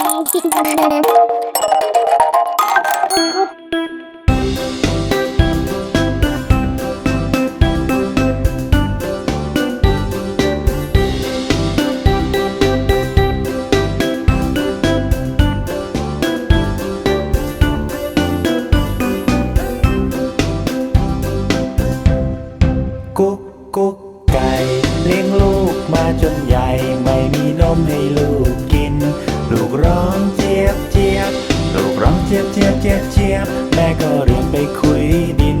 กุ๊ เจี๊ยบเจี๊ยบเจี๊ยบแม่ก็เรียนไปคุยดิน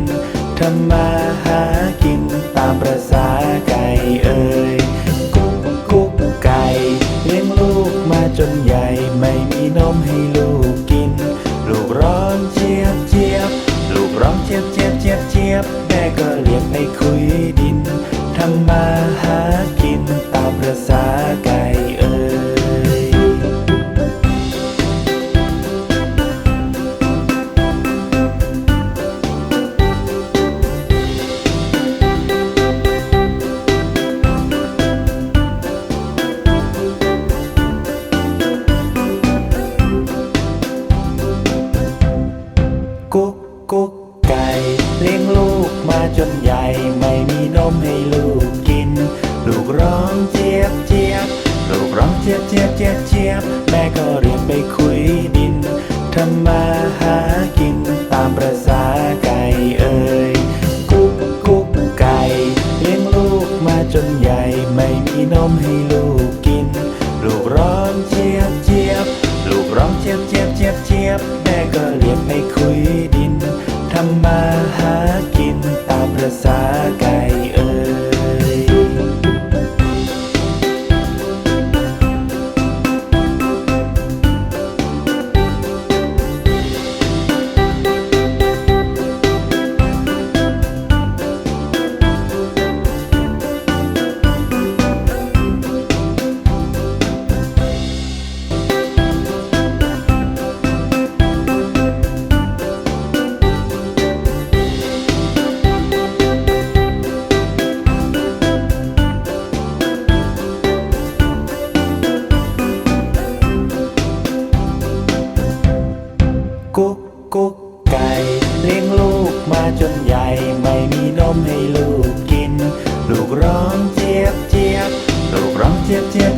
ทำมาหากินตามประษาไก่เอ่ยกุ๊กกุ๊กไก่ เลี้ยงลูกมาจนใหญ่ไม่มีนมให้ ไม่มีนมให้ลูกกิน ลูกร้องเจี๊ยบเจี๊ยบลูกร้องเจี๊ยบเจี๊ยบเจี๊ยบเจี๊ยบแม่ก็เรียกไปคุยดินทำมาหากินตามประษาไก่เอ่ยกุ๊กกุ๊กไก่เลี้ยงลูกมาจนใหญ่ไม่มีนมให้ลูกกิน ลูกร้องเจี๊ยบเจี๊ยบลูกร้องเจี๊ยบเจี๊ยบเจี๊ยบเจี๊ยบแม่ก็เรียกไปคุย ตามประษาไก่เอ่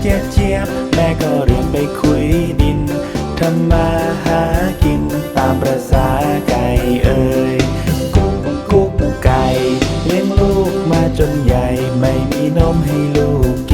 เจี๊ยบเจี๊ยบแม่ก็เรียนไปคุยดินทำมาหากินตามประษาไก่เอ่ยกุ๊กกุ๊กไก่ เลี้ยงลูกมาจนใหญ่ไม่มีนมให้ลูกกิน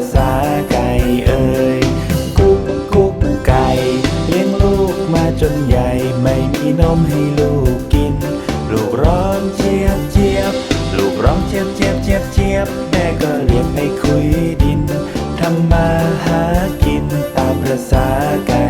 ดินทำมาหากินตามประษาไก่เอ่ย